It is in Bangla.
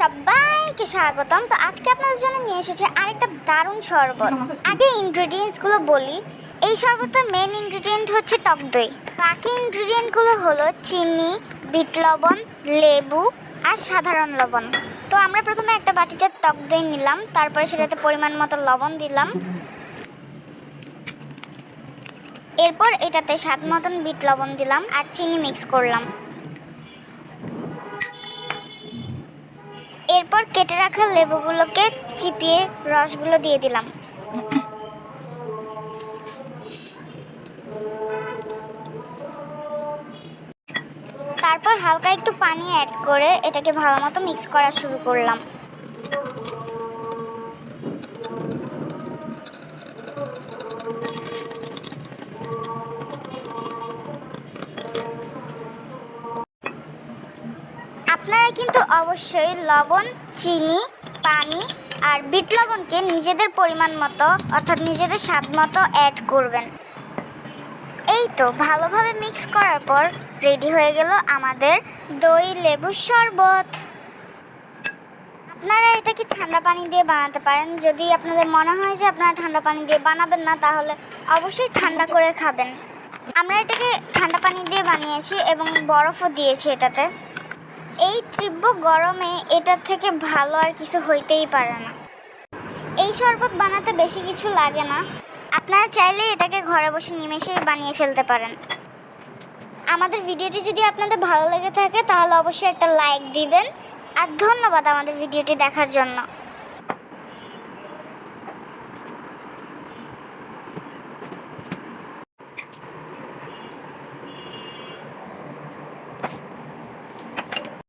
সবাইকে স্বাগতম। তো আজকে আপনাদের জন্য নিয়ে এসেছি আরেকটা দারুণ শরবত। আগে ইনগ্রেডিয়েন্টসগুলো বলি। এই শরবতের মেন ইনগ্রেডিয়েন্ট হচ্ছে টক দই। বাকি ইনগ্রেডিয়েন্টগুলো হলো চিনি বিট লবণ লেবু আর সাধারণ লবণ। তো আমরা প্রথমে একটা বাটিতে টক দই নিলাম তারপরে সেটাতে পরিমাণ মতো লবণ দিলাম। এরপর এটাতে স্বাদ মতন বিট লবণ দিলাম আর চিনি মিক্স করলাম। এরপর কেটে রাখা লেবুগুলোকে চিপিয়ে রসগুলো দিয়ে দিলাম। তারপর হালকা একটু পানি অ্যাড করে এটাকে ভালো মতো মিক্স করা শুরু করলাম। আপনারা কিন্তু অবশ্যই লবণ, চিনি, পানি আর বিট লবণকে নিজেদের পরিমাণ মতো অর্থাৎ নিজেদের স্বাদ মতো অ্যাড করবেন। এই তো ভালোভাবে মিক্স করার পর রেডি হয়ে গেল আমাদের দই লেবুর শরবত। আপনারা এটাকে ঠান্ডা পানি দিয়ে বানাতে পারেন। যদি আপনাদের মনে হয় যে আপনারা ঠান্ডা পানি দিয়ে বানাবেন না, তাহলে অবশ্যই ঠান্ডা করে খাবেন। আমরা এটাকে ঠান্ডা পানি দিয়ে বানিয়েছি এবং বরফও দিয়েছি এটাতে। এই তীব্র গরমে এটার থেকে ভালো আর কিছু হইতেই পারে না। এই শরবত বানাতে বেশি কিছু লাগে না। আপনারা চাইলে এটাকে ঘরে বসে নিমেষেই বানিয়ে ফেলতে পারেন। আমাদের ভিডিওটি যদি আপনাদের ভালো লেগে থাকে, তাহলে অবশ্যই একটা লাইক দিবেন। আর ধন্যবাদ আমাদের ভিডিওটি দেখার জন্য।